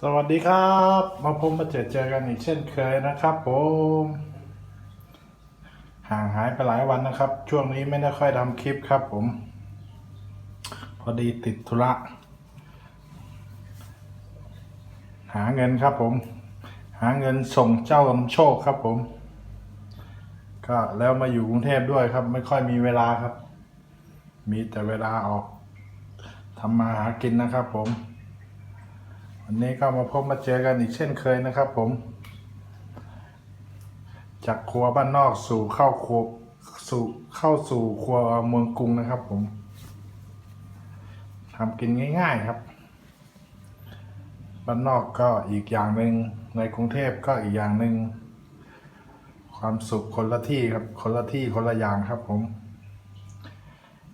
สวัสดีครับ มาพบมาเจอเจอกันอีกเช่นเคยนะครับผมห่างหายไปหลายวันนะครับ ช่วงนี้ไม่ได้ค่อยทำคลิปครับผม พอดีติดธุระ หาเงินครับผม หาเงินส่งเจ้าลำโชคครับผม ก็แล้วมาอยู่กรุงเทพด้วยครับ ไม่ค่อยมีเวลาครับ มีแต่เวลาออกทำมาหากินนะครับผม วันนี้ก็มาพบมาเจอกันอีกเช่นเคยนะครับผม จากครัวบ้านนอกสู่เข้าครัวสู่เข้าสู่ครัวเมืองกรุงนะครับผมทำกินง่ายๆครับ บ้านนอกก็อีกอย่างหนึ่งในกรุงเทพก็อีกอย่างหนึ่งความสุขคนละที่ครับ คนละที่คนละอย่างครับผม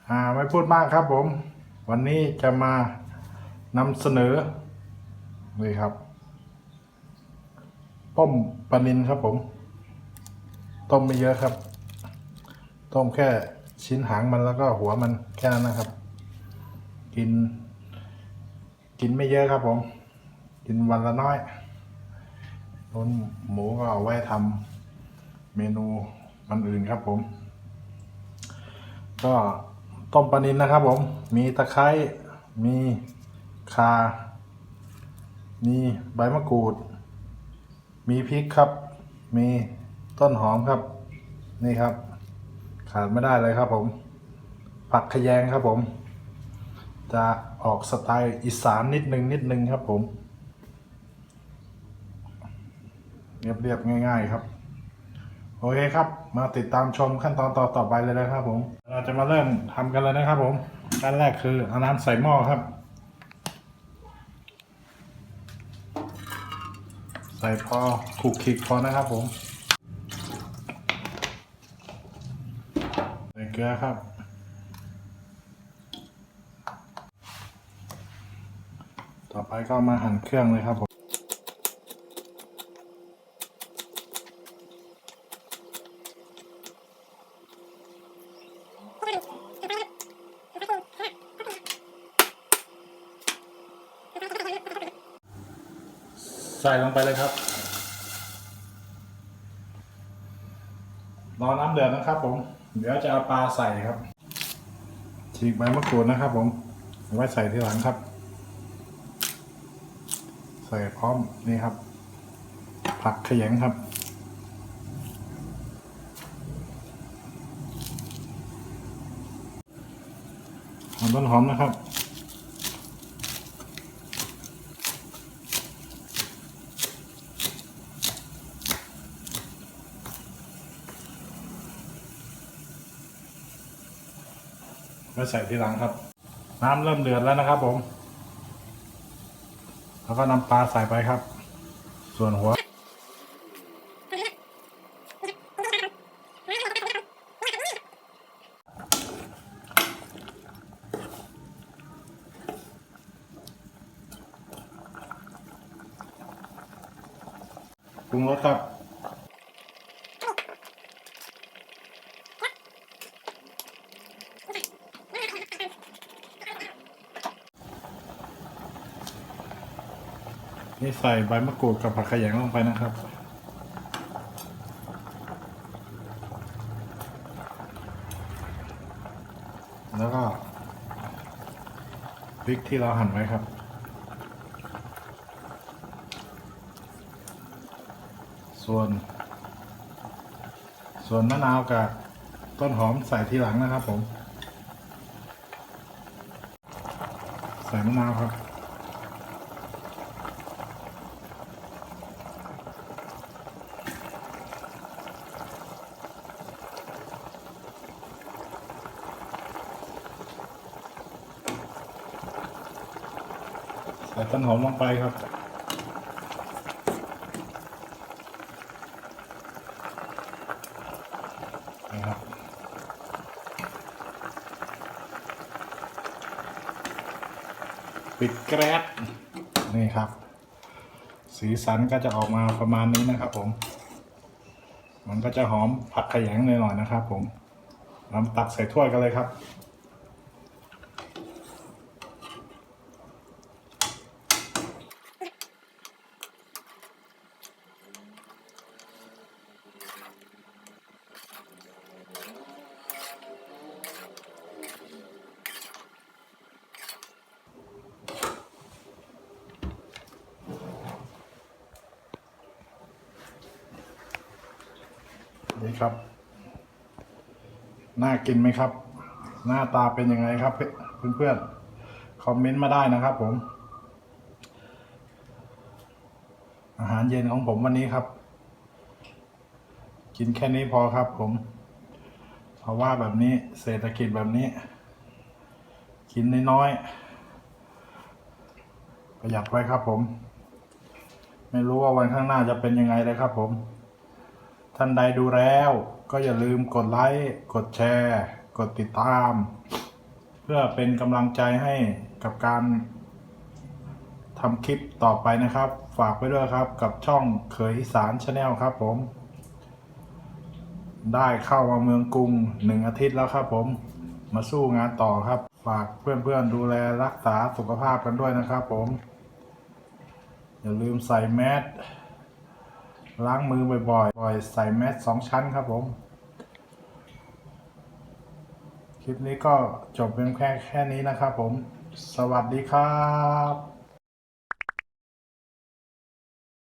อ่าไม่พูดมากครับผม วันนี้จะมานำเสนอ นี่ครับต้มปลานินครับผม ต้มไม่เยอะครับ ต้มแค่ชิ้นหางมันแล้วก็หัวมันแค่นั้นนะครับ กิน กินไม่เยอะครับผม กินวันละน้อยนุ่นหมูก็เอาไว้ทำเมนูมันอื่นครับผม ก็ต้มปลานินนะครับผม มีตะไคร้มีข่า มีใบมะกรูด มีพริกครับ มีต้นหอมครับ นี่ครับ ขาดไม่ได้เลยครับผม ผักขยงครับผม จะออกสไตล์อีสานนิดนึงนิดนึงครับผม เรียบเรียบๆง่ายๆครับโอเคครับ มาติดตามชมขั้นตอนต่อต่อไปเลยนะครับผม เราจะมาเริ่มทำกันเลยนะครับผม ขั้นแรกคือเอาน้ำใส่หม้อครับ ใส่พอคลุกคลิกพอนะครับผมใส่เกลือครับ ต่อไปก็มาหั่นเครื่องเลยครับผม ใส่ลงไปเลยครับรอน้ำเดือดนะครับ ผม เดี๋ยวจะเอาปลาใส่ครับ ฉีกใบมะกรูดนะครับ ผมไว้ใส่ทีหลังครับ ใส่พร้อมนี่ครับ ผักขยงครับหอมต้นหอมนะครับ ไว้ใส่ทีหลังครับ น้ำเริ่มเดือดแล้วนะครับผม แล้วก็นำปลาใส่ไปครับ ส่วนหัวปรุงรสครับ นี่ใส่ใบมะกรูดกับผักขยงลงไปนะครับแล้วก็พริกที่เราหั่นไว้ครับ ส่วน ส่วนมะนาวกับต้นหอมใส่ทีหลังนะครับผม ใส่มะนาวครับ ส่ต้นหอมลงไปครับนี่ครับปิดแกรดนี่ครับ สีสันก็จะออกมาประมาณนี้นะครับผม มันก็จะหอมผักขยงหน่อยๆนะครับผมนำตักใส่ถ้วยกันเลยครับ นี่ครับ น่ากินไหมครับ หน้าตาเป็นยังไงครับ เพื่อนๆ คอมเมนต์มาได้นะครับผม อาหารเย็นของผมวันนี้ครับ กินแค่นี้พอครับผม เพราะว่าแบบนี้เศรษฐกิจแบบนี้ กินน้อยๆประหยัดไว้ครับผม ไม่รู้ว่าวันข้างหน้าจะเป็นยังไงเลยครับผม ท่านใดดูแล้วก็อย่าลืมกดไลค์กดแชร์ กดติดตาม เพื่อเป็นกำลังใจให้กับการทำคลิปต่อไปนะครับ ฝากไว้ด้วยครับกับช่องเขยอีสารชาแนลครับผม ได้เข้ามาเมืองกรุงหนึ่งอาทิตย์แล้วครับผม มาสู้งานต่อครับ ฝากเพื่อนๆดูแลรักษาสุขภาพกันด้วยนะครับผม อย่าลืมใส่แมส ล้างมือบ่อยๆ บ่อยใส่แมสสองชั้นครับผม คลิปนี้ก็จบเป็นแค่แค่นี้นะครับผม สวัสดีครับ